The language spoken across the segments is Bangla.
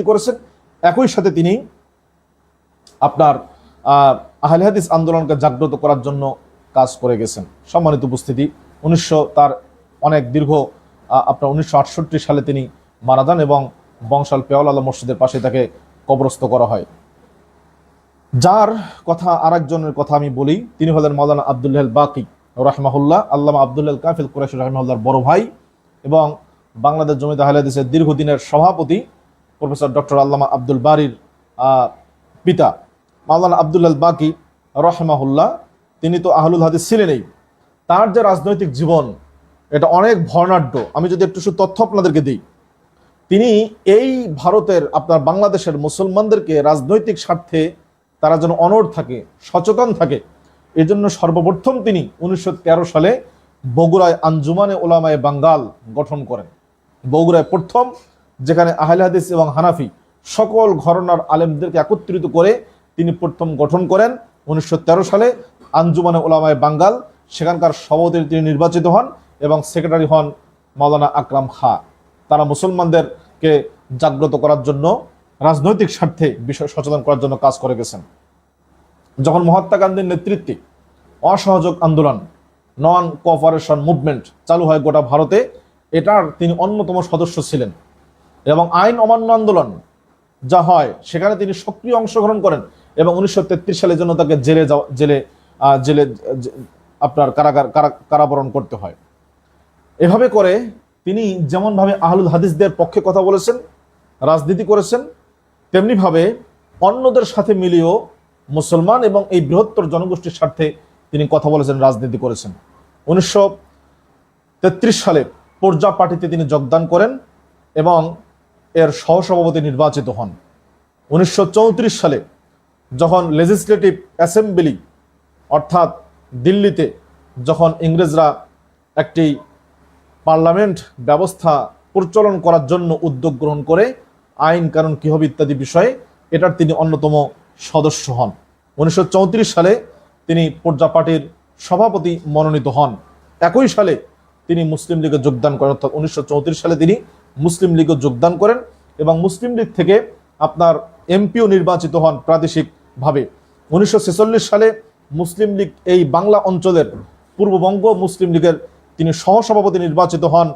রাজনীতি করেছেন, একই সাথে তিনি আপনার আহলে হাদিস আন্দোলনকে জাগ্রত করার জন্য কাজ করে গেছেন। সম্মানিত উপস্থিতি, উনিশশো তার অনেক দীর্ঘ আপনার উনিশশো আটষট্টি সালে তিনি মারা যান এবং বংশাল পেওয়ালা মসজিদের পাশে তাকে কবরস্থ করা হয়। যার কথা আরেকজনের কথা আমি বলি, তিনি হলেন মৌলানা আবদুল্লাহ বাকি, রহমাহুল্লাহ, আল্লামা আবদুল্লাহ কাফিল কুরাইশ রহমাহুল্লাহর বড় ভাই এবং বাংলাদেশ জমিতে হাইলাদিসের দীর্ঘদিনের সভাপতি প্রফেসর ডক্টর আল্লামা আব্দুল বারির পিতা। মাওলানা আবদুল্লাহ বাকি, রহমাহুল্লাহ, তিনি তো আহলুল হাদিস ছিলেনই। তার যে রাজনৈতিক জীবন, এটা অনেক বর্ণাঢ্য আমি যদি একটু শুধু তথ্য আপনাদেরকে দিই, তিনি এই ভারতের, আপনার বাংলাদেশের মুসলমানদেরকে রাজনৈতিক স্বার্থে তারা যেন অনড় থাকে, সচেতন থাকে এজন্য সর্বপ্রথম তিনি উনিশশো তেরো সালে বগুড়ায় আঞ্জুমানে ওলামায় বাঙ্গাল গঠন করেন। বগুড়ায় প্রথম যেখানে আহলে হাদিস এবং হানাফি সকল ঘরনার আলেমদেরকে একত্রিত করে তিনি প্রথম গঠন করেন উনিশশো তেরো সালে আঞ্জুমানে ওলামায়ে বাঙ্গাল। সেখানকার সভাপতি তিনি নির্বাচিত হন এবং সেক্রেটারি হন মাওলানা আকরাম খা। তারা মুসলমানদেরকে জাগ্রত করার জন্য, রাজনৈতিক স্বার্থে বিষয় সচেতন করার জন্য কাজ করে গেছেন। যখন মহাত্মা গান্ধীর নেতৃত্বে অসহযোগ আন্দোলন নন কোঅপারেশন মুভমেন্ট চালু হয় গোটা ভারতে, এটার তিনি অন্যতম সদস্য ছিলেন। এবং আইন অমান্য আন্দোলন যা হয়, সেখানে তিনি সক্রিয় অংশগ্রহণ করেন এবং উনিশশো সালের জন্য তাকে জেলে যাওয়া, জেলে জেলে আপনার কারাগার কারাবরণ করতে হয়। এভাবে করে তিনি যেমনভাবে আহলুল হাদিসদের পক্ষে কথা বলেছেন, রাজনীতি করেছেন, তেমনিভাবে অন্যদের সাথে মিলিয়েও মুসলমান এবং এই বৃহত্তর জনগোষ্ঠীর স্বার্থে তিনি কথা বলেছেন, রাজনীতি করেছেন। উনিশশো তেত্রিশ সালে পর্যা পার্টিতে তিনি যোগদান করেন এবং এর সহসভাপতি নির্বাচিত হন। উনিশশো চৌত্রিশ সালে যখন লেজিসলেটিভ অ্যাসেম্বলি অর্থাৎ দিল্লিতে যখন ইংরেজরা একটি পার্লামেন্ট ব্যবস্থা প্রচলন করার জন্য উদ্যোগ গ্রহণ করে, আইন, কানুন কি হবে ইত্যাদি বিষয়ে, এটার তিনি অন্যতম সদস্য হন। উনিশশো চৌত্রিশ সালে তিনি পর্যা পার্টির সভাপতি মনোনীত হন। একই সালে তিনি মুসলিম লীগে যোগদান করেন, অর্থাৎ উনিশশো চৌত্রিশ সালে তিনি মুসলিম লীগও যোগদান করেন এবং মুসলিম লীগ থেকে আপনার এমপিও নির্বাচিত হন প্রাদেশিকভাবে। উনিশশো ছেচল্লিশ সালে মুসলিম লীগ এই বাংলা অঞ্চলের পূর্ববঙ্গ মুসলিম লীগের তিনি সহসভাপতি নির্বাচিত হন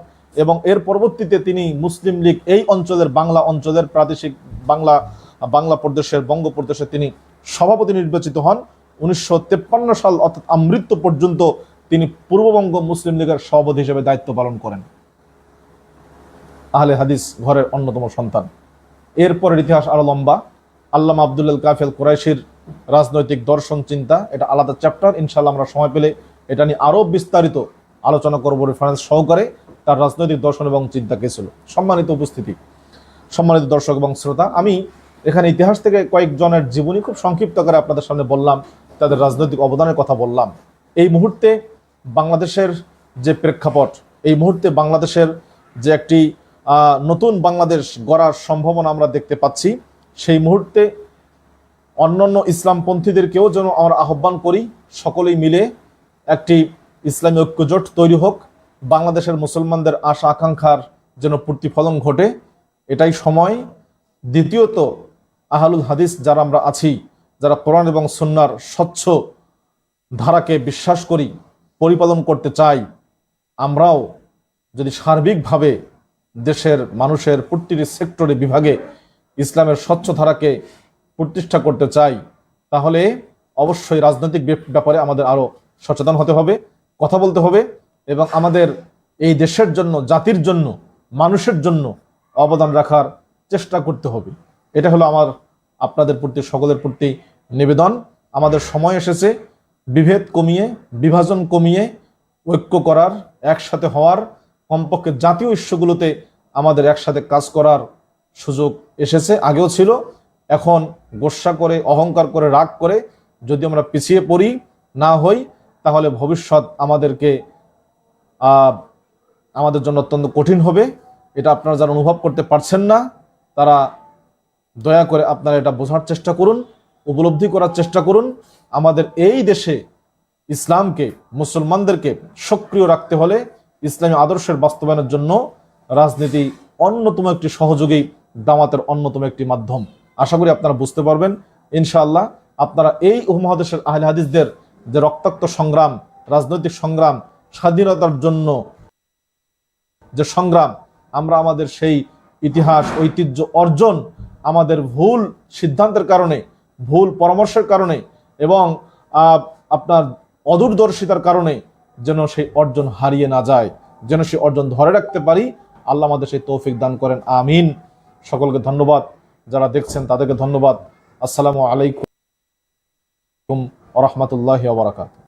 এবং এর পরবর্তীতে তিনি মুসলিম লীগ এই অঞ্চলের বাংলা অঞ্চলের প্রাদেশিক বাংলা বাংলা প্রদেশের বঙ্গপ্রদেশে তিনি সভাপতি নির্বাচিত হন। উনিশশো সাল অর্থাৎ আমৃত্যু পর্যন্ত তিনি পূর্ববঙ্গ মুসলিম লীগের সভাপতি হিসেবে দায়িত্ব পালন করেন। আহলে হাদিস ঘরের অন্যতম সন্তান। এরপরের ইতিহাস আরও লম্বা। আল্লামা আবদুল্লাল কাফেল কুরাইশির রাজনৈতিক দর্শন চিন্তা, এটা আলাদা চ্যাপ্টার ইনশাল্লাহ আমরা সময় পেলে এটা নিয়ে আরও বিস্তারিত আলোচনা করব রেফারেন্স সহকারে তার রাজনৈতিক দর্শন এবং চিন্তা কে ছিল। সম্মানিত উপস্থিতি, সম্মানিত দর্শক এবং শ্রোতা, আমি এখানে ইতিহাস থেকে কয়েকজনের জীবনী খুব সংক্ষিপ্ত করে আপনাদের সামনে বললাম, তাদের রাজনৈতিক অবদানের কথা বললাম। এই মুহূর্তে বাংলাদেশের যে প্রেক্ষাপট, এই মুহূর্তে বাংলাদেশের যে একটি নতুন বাংলাদেশ গড়ার সম্ভাবনা আমরা দেখতে পাচ্ছি। সেই মুহূর্তে অন্যান্য ইসলামপন্থীদেরকেও যেন আমরা আহ্বান করি, সকলেই মিলে একটি ইসলামী ঐক্যজোট তৈরি হোক। বাংলাদেশের মুসলমানদের আশা, আকাঙ্ক্ষার যেন প্রতিফলন ঘটে, এটাই সময়। দ্বিতীয়ত, আহলুল হাদিস যারা আমরা আছি, যারা কোরআন এবং সুন্নার স্বচ্ছ ধারাকে বিশ্বাস করি, পরিপালন করতে চাই, আমরাও যদি সার্বিকভাবে দেশের মানুষের প্রতিটি সেক্টরে বিভাগে ইসলামের স্বচ্ছ ধারাকে প্রতিষ্ঠা করতে চাই, তাহলে অবশ্যই রাজনৈতিক ব্যাপারে আমাদের আরও সচেতন হতে হবে, কথা বলতে হবে এবং আমাদের এই দেশের জন্য, জাতির জন্য, মানুষের জন্য অবদান রাখার চেষ্টা করতে হবে। এটা হলো আমার, আপনাদের প্রতি, সকলের প্রতি নিবেদন। আমাদের সময় এসেছে, বিভেদ কমিয়ে, বিভাজন কমিয়ে ঐক্য করার, একসাথে হওয়ার কমপক্ষে জাতীয় ইস্যুগুলোতে আমাদের একসাথে কাজ করার সুযোগ এসেছে, আগেও ছিল। এখন গোসা করে, অহংকার করে, রাগ করে যদি আমরা পিছিয়ে পড়ি, না হই, তাহলে ভবিষ্যৎ আমাদেরকে আমাদের জন্য অত্যন্ত কঠিন হবে। এটা আপনারা যারা অনুভব করতে পারছেন না, তারা দয়া করে আপনারা এটা বোঝার চেষ্টা করুন, উপলব্ধি করার চেষ্টা করুন। আমাদের এই দেশে ইসলামকে, মুসলমানদেরকে সক্রিয় রাখতে হলে ইসলামী আদর্শের বাস্তবায়নের জন্য রাজনীতি অন্যতম একটি সহযোগী দামাতের অন্যতম একটি মাধ্যম। আশা করি আপনারা বুঝতে পারবেন। ইনশাআল্লাহ আপনারা এই উপমহাদেশের আহলে হাদিসদের যে রক্তাক্ত সংগ্রাম, রাজনৈতিক সংগ্রাম, স্বাধীনতার জন্য যে সংগ্রাম, আমরা আমাদের সেই ইতিহাস, ঐতিহ্য অর্জন, আমাদের ভুল সিদ্ধান্তের কারণে, ভুল পরামর্শের কারণে এবং আপনার অদূরদর্শিতার কারণে যেন সেই অর্জন হারিয়ে না যায়, যেন সেই অর্জন ধরে রাখতে পারি। আল্লাহ আমাদের সেই তৌফিক দান করেন। আমিন। সকলকে ধন্যবাদ। যারা দেখছেন, তাদেরকে ধন্যবাদ। আসসালামু আলাইকুম ওরহমতুল্লাহ বারাকাত